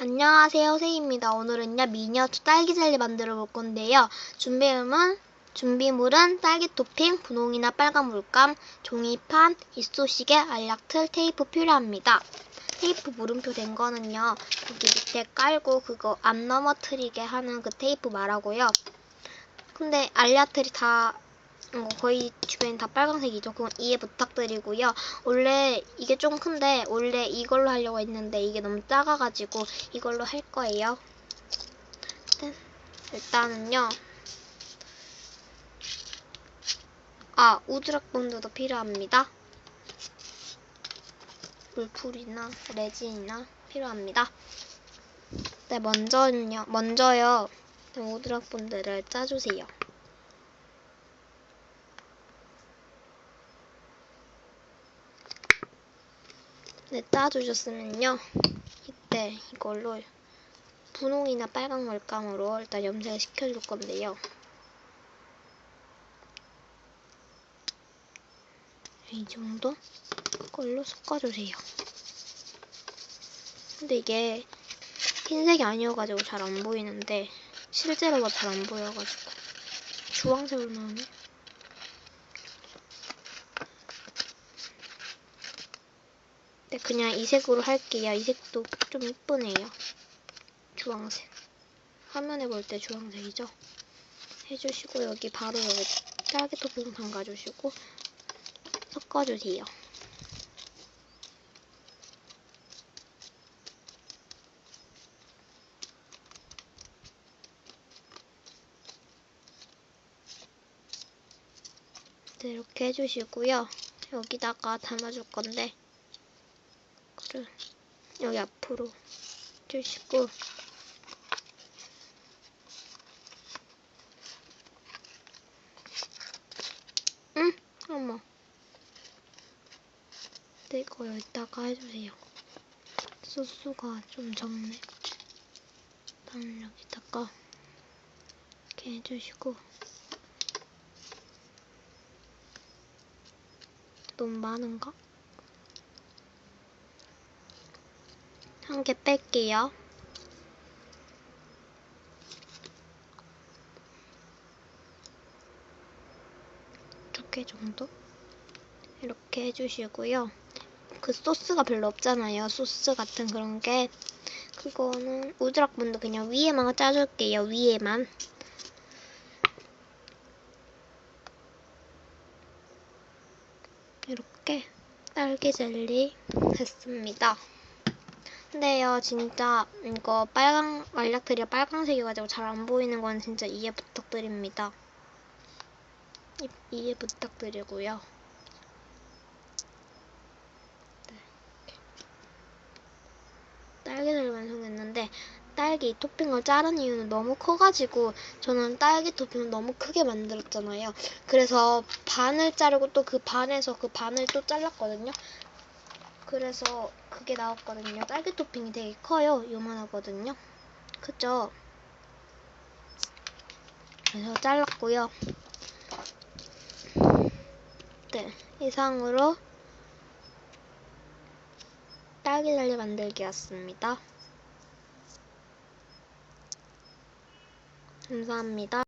안녕하세요, 세이입니다. 오늘은요, 미니어처 딸기 젤리 만들어 볼 건데요. 준비물은, 준비물은 딸기 토핑, 분홍이나 빨간 물감, 종이판, 이쑤시개, 알약틀, 테이프 필요합니다. 테이프 물음표 된 거는요, 여기 밑에 깔고 그거 안 넘어뜨리게 하는 그 테이프 말하고요. 근데 알약틀이 다 어, 거의 주변이 다 빨간색이죠. 그건 이해 부탁드리고요. 원래 이게 좀 큰데 원래 이걸로 하려고 했는데 이게 너무 작아가지고 이걸로 할 거예요. 일단, 일단은요. 아 우드락 본드도 필요합니다. 물풀이나 레진이나 필요합니다. 네 먼저는요. 먼저요. 우드락 본드를 짜주세요. 네, 짜주셨으면요. 이때 이걸로 분홍이나 빨간 물감으로 일단 염색을 시켜줄 건데요. 이 정도 걸로 섞어주세요. 근데 이게 흰색이 아니어가지고 잘 안 보이는데 실제로 봐잘안 보여가지고 주황색으로 나오네. 네, 그냥 이 색으로 할게요. 이 색도 좀 이쁘네요. 주황색. 화면에 볼 때 주황색이죠? 해주시고 여기 바로 여기 딸기 토핑 담가주시고 섞어주세요. 네, 이렇게 해주시고요. 여기다가 담아줄 건데 이 거를 여기 앞으로 주시고 응? 어머 네, 이거 여기다가 해주세요 소스가 좀 적네 일단 여기다가 이렇게 해주시고 너무 많은가? 한 개 뺄게요. 두 개 정도? 이렇게 해주시고요. 그 소스가 별로 없잖아요. 소스 같은 그런 게. 그거는 우드락 분도 그냥 위에만 짜줄게요. 위에만. 이렇게 딸기 젤리 했습니다. 근데요, 진짜 이거 빨강 알약들이 빨강색이가지고 잘 안 보이는 건 진짜 이해 부탁드립니다. 이, 이해 부탁드리고요. 네. 딸기를 완성했는데 딸기 토핑을 자른 이유는 너무 커가지고 저는 딸기 토핑을 너무 크게 만들었잖아요. 그래서 반을 자르고 또 그 반에서 그 반을 또 잘랐거든요. 그래서 그게 나왔거든요. 딸기 토핑이 되게 커요. 요만하거든요. 그죠? 그래서 잘랐고요. 네, 이상으로 딸기 젤리 만들기였습니다. 감사합니다.